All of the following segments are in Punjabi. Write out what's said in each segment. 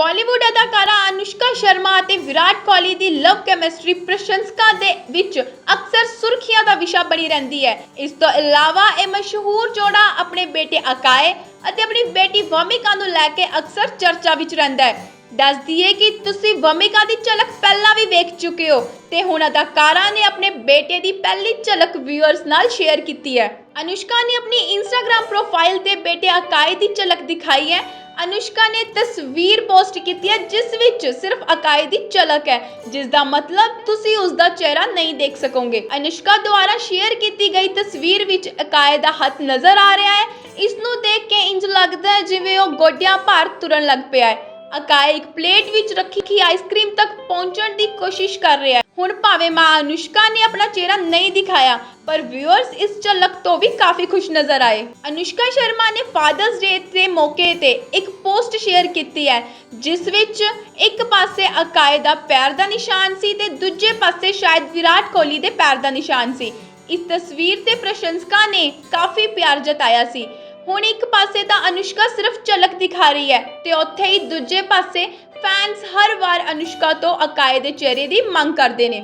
ਬਾਲੀਵੁੱਡ ਅਦਾਕਾਰਾ ਅਨੁਸ਼ਕਾ ਸ਼ਰਮਾ ਅਤੇ ਵਿਰਾਟ ਕੋਹਲੀ ਦੀ ਲਵ ਕੈਮਿਸਟਰੀ ਪ੍ਰਸ਼ੰਸਕਾਂ ਦੇ ਵਿੱਚ ਅਕਸਰ ਸੁਰਖੀਆਂ ਦਾ ਵਿਸ਼ਾ ਬਣੀ ਰਹਿੰਦੀ ਹੈ। ਇਸ ਤੋਂ ਇਲਾਵਾ ਇਹ ਮਸ਼ਹੂਰ ਜੋੜਾ ਆਪਣੇ ਬੇਟੇ ਅਕਾਏ ਅਤੇ ਆਪਣੀ ਬੇਟੀ ਵਮਿਕਾ ਨੂੰ ਲੈ ਕੇ ਅਕਸਰ ਚਰਚਾ ਵਿੱਚ ਰਹਿੰਦਾ ਹੈ। ਦੱਸ ਦਈਏ ਕਿ ਤੁਸੀਂ ਵਮਿਕਾ ਦੀ ਝਲਕ ਪਹਿਲਾਂ ਵੀ ਵੇਖ ਚੁੱਕੇ ਹੋ ਤੇ ਹੁਣ ਅਦਾਕਾਰਾ ਨੇ ਆਪਣੇ ਬੇਟੇ ਦੀ ਪਹਿਲੀ ਝਲਕ ਵਿਊਅਰਸ ਨਾਲ ਸ਼ੇਅਰ ਕੀਤੀ ਹੈ। ਅਨੁਸ਼ਕਾ ਨੇ ਆਪਣੀ ਇੰਸਟਾਗ੍ਰam ਪ੍ਰੋਫਾਈਲ ਤੇ ਬੇਟੇ ਅਕਾਏ ਦੀ ਝਲਕ ਦਿਖਾਈ ਹੈ ਅਨੁਸ਼ਕਾ ਨੇ ਤਸਵੀਰ ਪੋਸਟ ਕੀਤੀ ਹੈ, ਜਿਸ ਵਿੱਚ ਸਿਰਫ ਅਕਾਏ ਦੀ ਝਲਕ ਹੈ ਜਿਸ ਦਾ ਮਤਲਬ ਤੁਸੀਂ ਉਸ ਦਾ ਚਿਹਰਾ ਨਹੀਂ ਦੇਖ ਸਕੋਗੇ। ਅਨੁਸ਼ਕਾ ਦੁਆਰਾ ਸ਼ੇਅਰ ਕੀਤੀ ਗਈ ਤਸਵੀਰ ਵਿੱਚ ਅਕਾਏ ਦਾ ਹੱਥ ਨਜ਼ਰ ਆ ਰਿਹਾ ਹੈ। ਇਸ ਨੂੰ ਦੇਖ ਕੇ ਇੰਜ ਲੱਗਦਾ ਹੈ ਜਿਵੇਂ ਉਹ ਗੋਡਿਆਂ ਭਾਰ ਤੁਰਨ ਲੱਗ ਪਿਆ ਹੈ। ਅਕਾਏ ਇੱਕ ਪਲੇਟ ਵਿੱਚ ਰੱਖੀ ਖੀ ਆਈਸਕ੍ਰੀਮ ਤੱਕ ਪਹੁੰਚਣ ਦੀ ਕੋਸ਼ਿਸ਼ ਕਰ ਰਿਹਾ ਹੈ। ਹੁਣ ਭਾਵੇਂ ਮਾਂ ਅਨੁਸ਼ਕਾ ਨੇ ਆਪਣਾ ਚਿਹਰਾ ਨਹੀਂ ਦਿਖਾਇਆ, ਪਰ ਵਿਊਅਰਸ ਇਸ ਝਲਕ ਤੋਂ ਵੀ ਕਾਫੀ ਖੁਸ਼ ਨਜ਼ਰ ਆਏ। ਅਨੁਸ਼ਕਾ ਸ਼ਰਮਾ ਨੇ ਫਾਦਰਸ ਡੇ ਦੇ ਮੌਕੇ ਤੇ ਇੱਕ ਪੋਸਟ ਸ਼ੇਅਰ ਕੀਤੀ ਹੈ, ਜਿਸ ਵਿੱਚ ਇੱਕ ਪਾਸੇ ਅਕਾਏ ਦਾ ਪੈਰ ਦਾ ਨਿਸ਼ਾਨ ਸੀ ਤੇ ਦੂਜੇ ਪਾਸੇ ਸ਼ਾਇਦ ਵਿਰਾਟ ਕੋਹਲੀ ਦੇ ਪੈਰ ਦਾ ਨਿਸ਼ਾਨ ਸੀ। ਇਸ ਤਸਵੀਰ ਤੇ ਪ੍ਰਸ਼ੰਸਕਾਂ ਨੇ ਕਾਫੀ ਪਿਆਰ ਜਤਾਇਆ ਸੀ। ਹੁਣ ਇੱਕ ਪਾਸੇ ਤਾਂ ਅਨੁਸ਼ਕਾ ਸਿਰਫ ਝਲਕ ਦਿਖਾ ਰਹੀ ਹੈ ਤੇ ਉੱਥੇ ਹੀ ਦੂਜੇ ਪਾਸੇ ਫੈਨਸ ਹਰ ਵਾਰ ਅਨੁਸ਼ਕਾ ਤੋਂ ਅਕਾਏ ਦੇ ਚਿਹਰੇ ਦੀ ਮੰਗ ਕਰਦੇ ਨੇ।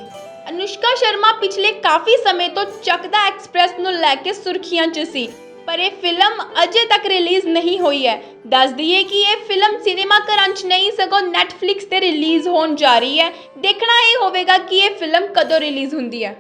ਅਨੁਸ਼ਕਾ ਸ਼ਰਮਾ ਪਿਛਲੇ ਕਾਫੀ ਸਮੇਂ ਤੋਂ ਚੱਕਦਾ ਐਕਸਪ੍ਰੈਸ ਨੂੰ ਲੈ ਕੇ ਸੁਰਖੀਆਂ 'ਚ ਸੀ, ਪਰ ਇਹ ਫਿਲਮ ਅਜੇ ਤੱਕ ਰਿਲੀਜ਼ ਨਹੀਂ ਹੋਈ ਹੈ। ਦੱਸ ਦਈਏ ਕਿ ਇਹ ਫਿਲਮ ਸਿਨੇਮਾ ਘਰਾਂ 'ਚ ਨਹੀਂ, ਸਗੋਂ Netflix ਤੇ ਰਿਲੀਜ਼ ਹੋਣ ਜਾ ਰਹੀ ਹੈ। ਦੇਖਣਾ ਇਹ ਹੋਵੇਗਾ ਕਿ ਇਹ ਫਿਲਮ ਕਦੋਂ ਰਿਲੀਜ਼ ਹੁੰਦੀ ਹੈ।